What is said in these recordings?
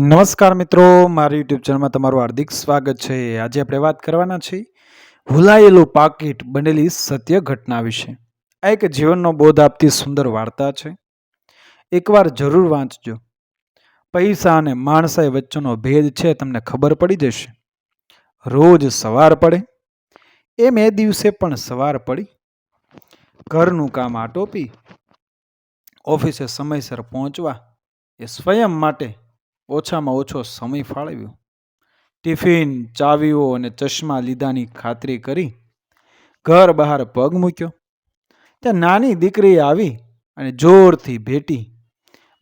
નમસ્કાર મિત્રો, મારી યુટ્યુબ ચેનલમાં તમારું હાર્દિક સ્વાગત છે. આજે આપણે વાત કરવાના છીએ ભૂલાયેલું પાકીટ બનેલી સત્ય ઘટના વિશે. આ એક જીવનનો બોધ આપતી સુંદર વાર્તા છે. એકવાર જરૂર વાંચજો. પૈસા અને માણસાઈ વચ્ચેનો ભેદ છે તમને ખબર પડી જશે. રોજ સવાર પડે. એમ એ દિવસે પણ સવાર પડી. ઘરનું કામ આટોપી. ઓફિસે સમયસર પહોંચવા. એ સ્વયં માટે ઓછામાં ઓછો સમય ફાળવ્યો. ટિફિન, ચાવીઓ અને ચશ્મા લીધાની ખાતરી કરી ઘર બહાર પગ મૂક્યો. ત્યાં નાની દીકરી આવી અને જોરથી ભેટી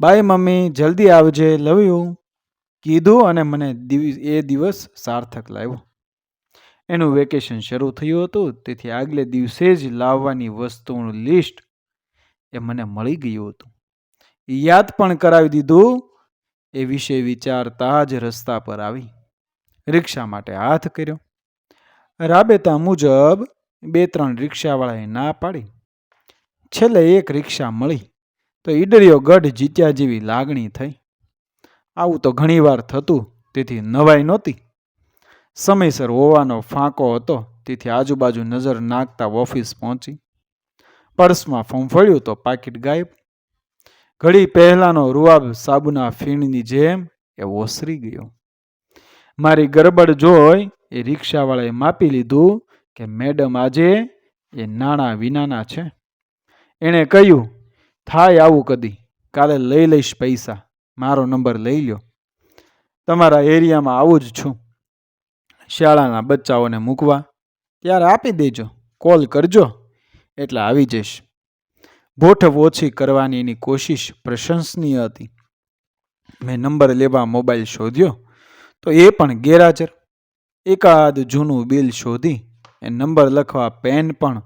બાય મમ્મી, જલ્દી આવજે, લવ યુ. કીધું અને મને એ દિવસ સાર્થક લાવ્યો એનું વેકેશન શરૂ થયું હતું, તેથી આગલે દિવસે જ લાવવાની વસ્તુઓનું લિસ્ટ એ મને મળી ગયું હતું. યાદ પણ કરાવી દીધું એ વિશે વિચારતા જ રસ્તા પર આવી. રિક્ષા માટે હાથ કર્યો. રાબેતા મુજબ બે ત્રણ રિક્ષાવાળાએ ના પાડી. છેલ્લે એક રિક્ષા મળી તો ઈડરિયો ગઢ જીત્યા જેવી લાગણી થઈ. આવું તો ઘણીવાર થતું તેથી નવાઈ નહોતી. સમયસર હોવાનો ફાંકો હતો તેથી આજુબાજુ નજર નાખતા ઓફિસ પહોંચી. પર્સમાં ફોર્મ ફળ્યું તો પાકીટ ગાયબ. ઘડી પહેલાનો રૂઆબ સાબુના ફીણની જેમ એ ઓસરી ગયો. મારી ગરબડ જોઈ એ રિક્ષાવાળાએ માપી લીધું કે મેડમ આજે એ નાણાં વિનાના છે. એણે કહ્યું, થાય આવું કદી. કાલે લઈ લઈશ પૈસા. મારો નંબર લઈ લ્યો. તમારા એરિયામાં આવું જ છું. શાળાના બચ્ચાઓને મૂકવા. ત્યારે આપી દેજો. કોલ કરજો. એટલે આવી જઈશ. બોઠવ ઓછી કરવાની એની કોશિશ પ્રશંસનીય હતી. મેં નંબર લેવા મોબાઈલ શોધ્યો, તો એ પણ ગેરહાજર. એકાદ જૂનું બિલ શોધી, એ નંબર લખવા પેન પણ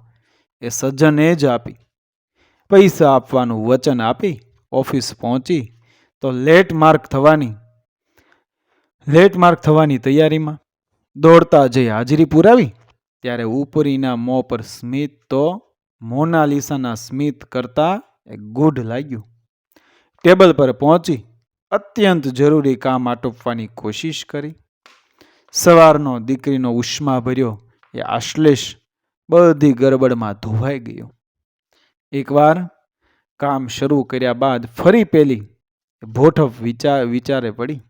એ સજ્જને જ આપી. પૈસા આપવાનું વચન આપી, ઓફિસ પહોંચી, તો લેટ માર્ક થવાની. લેટ માર્ક થવાની તૈયારીમાં. દોડતા જઈ હાજરી પુરાવી, ત્યારે ઉપરીના મોં પર સ્મિત તો મોનાલિસાના સ્મિત કરતાં એ ગૂઢ લાગ્યું. ટેબલ પર પહોંચી અત્યંત જરૂરી કામ આટોપવાની કોશિશ કરી. સવારનો દીકરીનો ઉષ્મા ભર્યો, એ આશ્લેષ બધી ગરબડમાં ધોવાઈ ગયો. એકવાર કામ શરૂ કર્યા બાદ ફરી પેલી ભોઠફ વિચાર વિચારે પડી.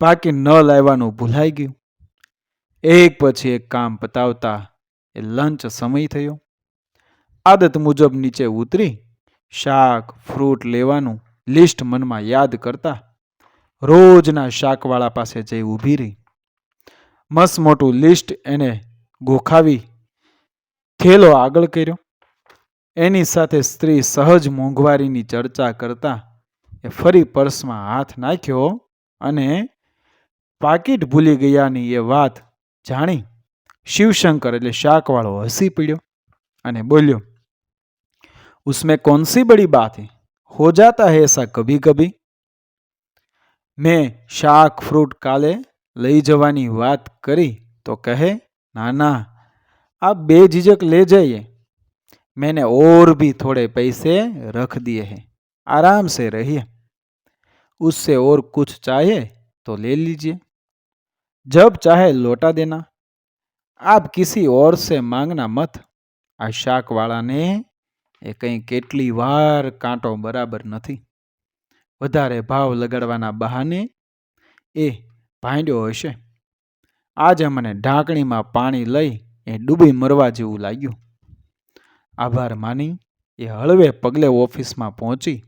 બાકી ન લાવવાનું ભૂલાઈ ગયું. એક પછી એક કામ પતાવતા એ લંચ સમય થયો. આદત મુજબ નીચે ઉતરી શાક, ફ્રૂટ લેવાનું લિસ્ટ મનમાં યાદ કરતા રોજના શાકવાળા પાસે જઈ ઊભી રહી. મસ્ત મોટું લિસ્ટ એને ગોખાવી થેલો આગળ કર્યો. એની સાથે સ્ત્રી સહજ મોંઘવારીની ચર્ચા કરતા એ ફરી પર્સમાં હાથ નાખ્યો અને પાકીટ ભૂલી ગયાની એ વાત જાણી શિવશંકર એટલે શાકવાળો હસી પીડ્યો અને બોલ્યો उसमें कौन सी बड़ी बात है हो जाता है ऐसा कभी कभी મેં શાક ફ્રૂટ કાલે લઈ જવાની વાત કરી તો કહે ના ના आप बेझिझक ले जाइए मैंने और भी थोड़े पैसे रख दिए हैं आराम से रहिए उससे और कुछ चाहिए तो ले लीजिए जब चाहे लौटा देना आप किसी और से मांगना मत આ શાકવાળાને એ કંઈ કેટલી વાર કાંટો બરાબર નથી. વધારે ભાવ લગાડવાના બહાને એ ભાંડ્યો હશે. આજે મને ઢાંકણીમાં પાણી લઈ એ ડૂબી મરવા જેવું લાગ્યું. આભાર માની એ હળવે પગલે ઓફિસમાં પહોંચી,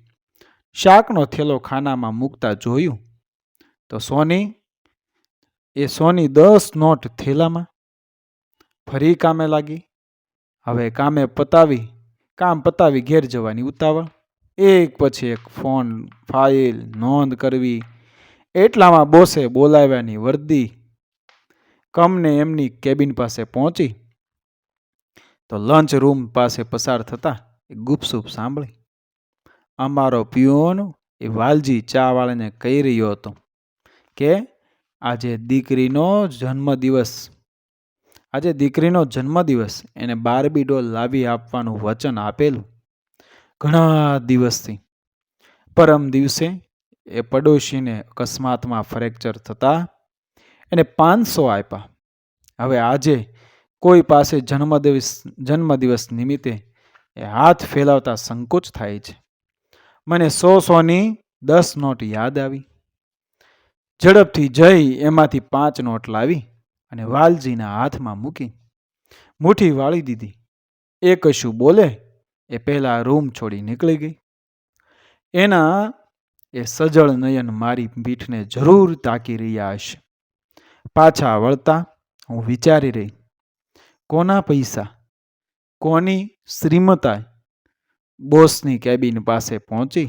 શાકનો થેલો ખાનામાં મૂકતા જોયું. તો સોની, એ સોની દસ નોટ થેલામાં ફરી કામે લાગી. હવે કામે પતાવી કામ પતાવી ઘેર જવાની ઉતાવળ. એક પછી એક ફોન, ફાઇલ નોંધ કરવી. એટલામાં બોસે બોલાવ્યાની વર્દી. કમને એમની કેબિન પાસે પહોંચી. તો લંચ રૂમ પાસે પસાર થતા એ ગુપસુપ સાંભળી. અમારો પિયોન એ વાલજી ચાવાળાને કહી રહ્યો હતો કે, આજે દીકરીનો જન્મદિવસ આજે દીકરીનો જન્મદિવસ, એને બારબી ડોલ લાવી આપવાનું વચન આપેલું ઘણા દિવસથી. પરમ દિવસે એ પડોશીને અકસ્માતમાં ફ્રેક્ચર થતાં એને પાંચસો આપ્યા. હવે આજે કોઈ પાસે જન્મદિવસ જન્મદિવસ નિમિત્તે એ હાથ ફેલાવતા સંકોચ થાય છે. મને સો સોની દસ નોટ યાદ આવી. ઝડપથી જઈ એમાંથી પાંચ નોટ લાવી. અને વાલજીના હાથમાં મૂકી મુઠ્ઠી વાળી દીધી. એ કશું બોલે એ પહેલા રૂમ છોડી નીકળી ગઈ. એના એ સજળ નયન મારી પીઠને જરૂર તાકી રહ્યા હશે. પાછા વળતા હું વિચારી રહી, કોના પૈસા? કોની શ્રીમતાય બોસની કેબિન પાસે પહોંચી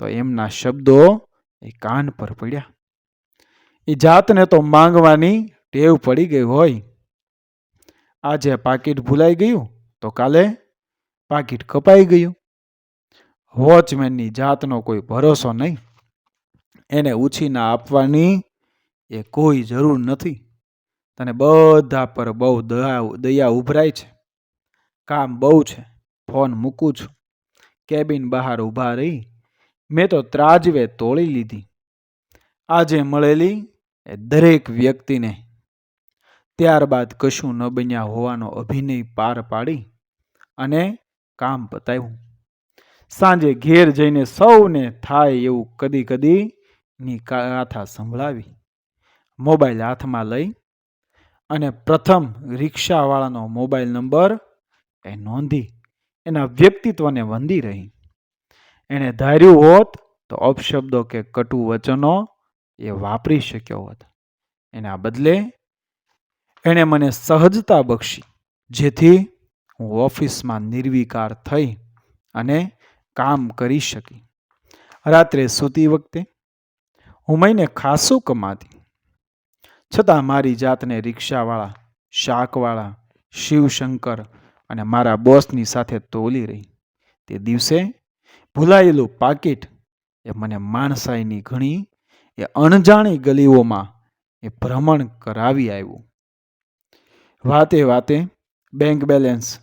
તો એમના શબ્દો એ કાન પર પડ્યા. એ જાતને તો માંગવાની ટેવ પડી ગઈ હોય. આજે પાકીટ ભૂલાઈ ગયું તો કાલે પાકીટ કપાઈ ગયું. વોચમેનની જાતનો કોઈ ભરોસો નહીં. એને ઉછીના આપવાની એ કોઈ જરૂર નથી. તને બધા પર બહુ દયા દયા ઉભરાય છે. કામ બહુ છે. ફોન મૂકું છું. કેબિન બહાર ઊભા રહી. મેં તો ત્રાજવે તોડી લીધી. આજે મળેલી એ દરેક વ્યક્તિને ત્યારબાદ કશું ન બન્યા હોવાનો અભિનય પાર પાડી અને કામ પતાવ્યું. સાંજે ઘેર જઈને સૌને થાય એવું કદી કદી ની ગાથા સંભળાવી. મોબાઈલ હાથમાં લઈ અને પ્રથમ રિક્ષાવાળાનો મોબાઈલ નંબર એ નોંધી એના વ્યક્તિત્વને વંદી રહી. એણે ધાર્યું હોત તો અપશબ્દો કે કટુ વચનો એ વાપરી શક્યો હોત. એના બદલે એણે મને સહજતા બક્ષી, જેથી હું ઓફિસમાં નિર્વિકાર થઈ અને કામ કરી શકી. રાત્રે સૂતી વખતે હું મહિને ખાસું કમાતી. છતાં મારી જાતને રિક્ષાવાળા, શાકવાળા, શિવશંકર અને મારા બોસની સાથે તોલી રહી. તે દિવસે ભૂલાયેલું પાકીટ એ મને માણસાઈની ઘણી એ અણજાણી ગલીઓમાં એ ભ્રમણ કરાવી આવ્યું. વાતે વાતે બેંક બેલેન્સ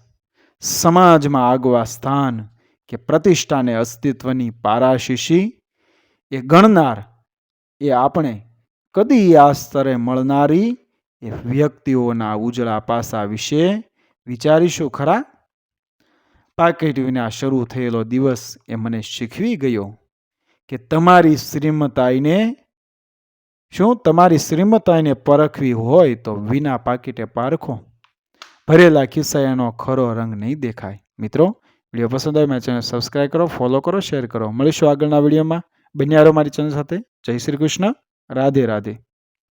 સમાજમાં આગવા સ્થાન કે પ્રતિષ્ઠાને અસ્તિત્વની પારાશીશી એ ગણનાર એ આપણે કદી આ સ્તરે મળનારી એ વ્યક્તિઓના ઉજળા પાસા વિશે વિચારીશું ખરા? પાકેટ વિના શરૂ થયેલો દિવસ એ મને શીખવી ગયો કે તમારી શ્રીમતાઈને શું તમારી શ્રીમતાઈને પરખવી હોય તો વિના પાકીટે પારખો? ભરેલા ખિસ્સા એનો ખરો રંગ નહીં દેખાય. મિત્રો, વીડિયો પસંદ આવે મારી ચેનલ સબસ્ક્રાઈબ કરો ફોલો કરો શેર કરો. મળીશું આગળના વિડીયોમાં. બન્યારો મારી ચેનલ સાથે. જય શ્રી કૃષ્ણ. રાધે રાધે.